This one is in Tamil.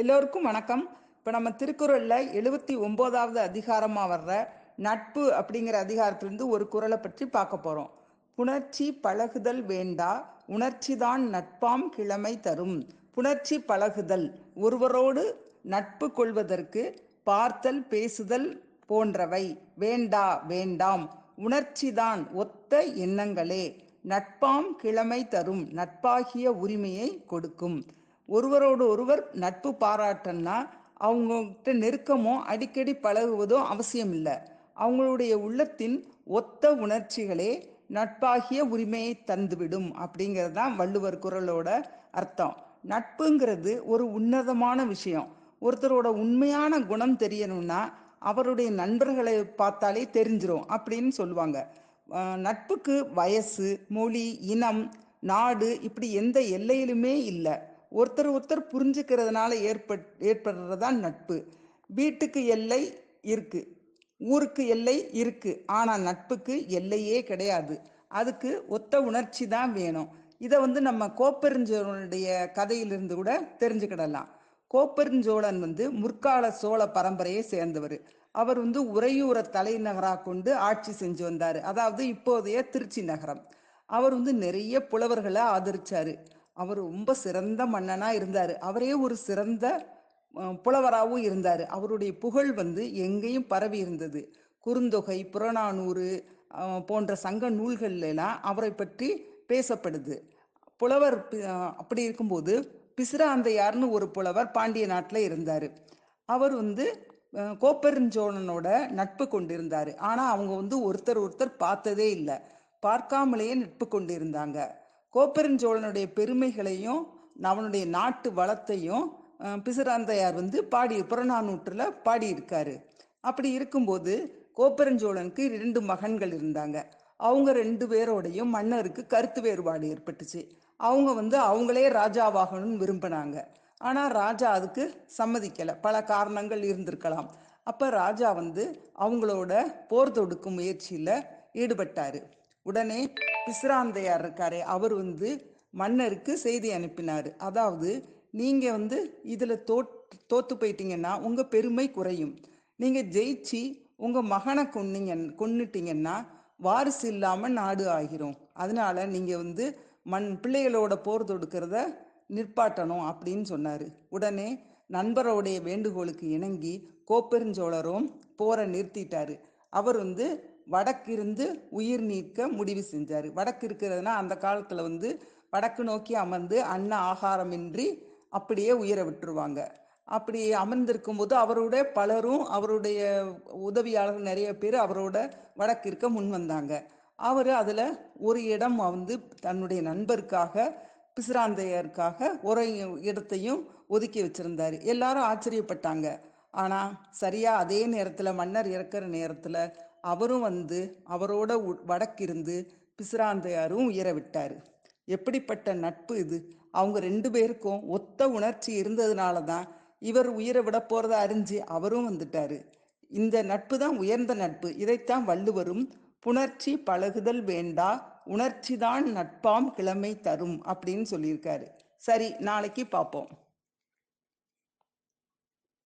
எல்லோருக்கும் வணக்கம். இப்போ நம்ம திருக்குறளில் எழுபத்தி ஒம்போதாவது அதிகாரமாக வர்ற நட்பு அப்படிங்கிற அதிகாரத்திலிருந்து ஒரு குறளை பற்றி பார்க்க போகிறோம் புணர்ச்சி பழகுதல் வேண்டா உணர்ச்சி தான் நட்பாம் கிழமை தரும். புணர்ச்சி பழகுதல் ஒருவரோடு நட்பு கொள்வதற்கு பார்த்தல் பேசுதல் போன்றவை. வேண்டா வேண்டாம் உணர்ச்சிதான் ஒத்த எண்ணங்களே. நட்பாம் கிழமை தரும் நட்பாகிய உரிமையை கொடுக்கும். ஒருவரோடு ஒருவர் நட்பு பாராட்டன்னா அவங்கக்கிட்ட நெருக்கமோ அடிக்கடி பழகுவதோ அவசியம் இல்லை அவங்களுடைய உள்ளத்தின் ஒத்த உணர்ச்சிகளே நட்பாகிய உரிமையை தந்துவிடும் அப்படிங்கிறது தான் வள்ளுவர் குரலோட அர்த்தம். நட்புங்கிறது ஒரு உன்னதமான விஷயம். ஒருத்தரோட உண்மையான குணம் தெரியணும்னா அவருடைய நண்பர்களை பார்த்தாலே தெரிஞ்சிடும் அப்படின்னு சொல்லுவாங்க. நட்புக்கு வயசு மொழி இனம் நாடு இப்படி எந்த எல்லையிலுமே இல்லை. ஒருத்தர் ஒருத்தர் புரிஞ்சுக்கிறதுனால ஏற்பட் ஏற்படுறதுதான் நட்பு. வீட்டுக்கு எல்லை இருக்கு. ஊருக்கு எல்லை இருக்கு. ஆனால் நட்புக்கு எல்லையே கிடையாது. அதுக்கு ஒத்த உணர்ச்சி தான் வேணும். இதை வந்து நம்ம கோப்பெருஞ்சோழனுடைய கதையிலிருந்து கூட தெரிஞ்சுக்கிடலாம். கோப்பெருஞ்சோழன் வந்து முற்கால சோழ பரம்பரையை சேர்ந்தவர். அவர் வந்து உறையூரை தலைநகராக கொண்டு ஆட்சி செஞ்சு வந்தார். அதாவது இப்போதைய திருச்சி நகரம். அவர் வந்து நிறைய புலவர்களை ஆதரிச்சாரு. அவர் ரொம்ப சிறந்த மன்னனா இருந்தார். அவரே ஒரு சிறந்த புலவராகவும் இருந்தார். அவருடைய புகழ் வந்து எங்கேயும் பரவி இருந்தது. குறுந்தொகை புறநானூறு போன்ற சங்க நூல்கள்ல அவரை பற்றி பேசப்படுது. புலவர் பி- அப்படி இருக்கும்போது பிசிராந்தையார்னு ஒரு புலவர் பாண்டிய நாட்டில் இருந்தார். அவர் வந்து கோப்பெருஞ்சோழனோட நட்பு கொண்டிருந்தார். ஆனால் அவங்க வந்து ஒருத்தர் ஒருத்தர் பார்த்ததே இல்லை. பார்க்காமலேயே நட்பு கொண்டிருந்தாங்க. கோப்பெருஞ்சோழனுடைய பெருமைகளையும் அவனுடைய நாட்டு வளத்தையும் பிசுராந்தையார் வந்து பாடி புறநானூற்றில் பாடியிருக்காரு. அப்படி இருக்கும்போது கோப்பெருஞ்சோழனுக்கு இரண்டு மகன்கள் இருந்தாங்க. அவங்க ரெண்டு பேரோடையும் மன்னருக்கு கருத்து வேறுபாடு ஏற்பட்டுச்சு. அவங்க வந்து அவங்களே ராஜாவாகணும்னு விரும்பினாங்க. ஆனால் ராஜா அதுக்கு சம்மதிக்கலை. பல காரணங்கள் இருந்திருக்கலாம். அப்போ ராஜா வந்து அவங்களோட போர் தொடுக்கும் முயற்சியில் ஈடுபட்டார். உடனே பிசிராந்தையார் இருக்காரே அவர் வந்து மன்னருக்கு செய்தி அனுப்பினார். அதாவது நீங்கள் வந்து இதில் தோட் தோற்று போயிட்டீங்கன்னா உங்கள் பெருமை குறையும். நீங்கள் ஜெயிச்சு உங்கள் மகனை கொன்னீங்க கொன்னுட்டீங்கன்னா வாரிசு இல்லாமல் நாடு ஆகிரும். அதனால நீங்கள் வந்து மண் பிள்ளைகளோட போர் தொடுக்கிறத நிற்பாட்டணும் அப்படின்னு சொன்னார். உடனே நண்பரோடைய வேண்டுகோளுக்கு இணங்கி கோப்பெருஞ்சோழரும் போரை நிறுத்திட்டாரு. அவர் வந்து வடக்கிருந்து உயிர் நீக்க முடிவு செஞ்சார். வடக்கு இருக்கிறதுனா அந்த காலத்தில் வந்து வடக்கு நோக்கி அமர்ந்து அன்ன ஆகாரமின்றி அப்படியே உயிரை விட்டுருவாங்க. அப்படி அமர்ந்திருக்கும் போது அவரோட பலரும் அவருடைய உதவியாளர்கள் நிறைய பேர் அவரோட வடக்கு இருக்க முன் வந்தாங்க. அவர் அதில் ஒரு இடம் வந்து தன்னுடைய நண்பருக்காக பிசிராந்தையருக்காக ஒரு இடத்தையும் ஒதுக்கி வச்சிருந்தாரு. எல்லாரும் ஆச்சரியப்பட்டாங்க. ஆனால் சரியாக அதே நேரத்தில் மன்னர் இறக்கிற நேரத்தில் அவரும் வந்து அவரோட உ- வடக்கிருந்து பிசுராந்தையாரும் உயர விட்டார். எப்படிப்பட்ட நட்பு இது? அவங்க ரெண்டு பேருக்கும் ஒத்த உணர்ச்சி இருந்ததுனால தான் இவர் உயிரை விட போகிறத அறிஞ்சு அவரும் வந்துட்டார். இந்த நட்பு தான் உயர்ந்த நட்பு. இதைத்தான் வள்ளுவரும் புணர்ச்சி பழகுதல் வேண்டா உணர்ச்சி தான் நட்பாம் கிழமை தரும் அப்படின்னு சொல்லியிருக்காரு. சரி நாளைக்கு பார்ப்போம்.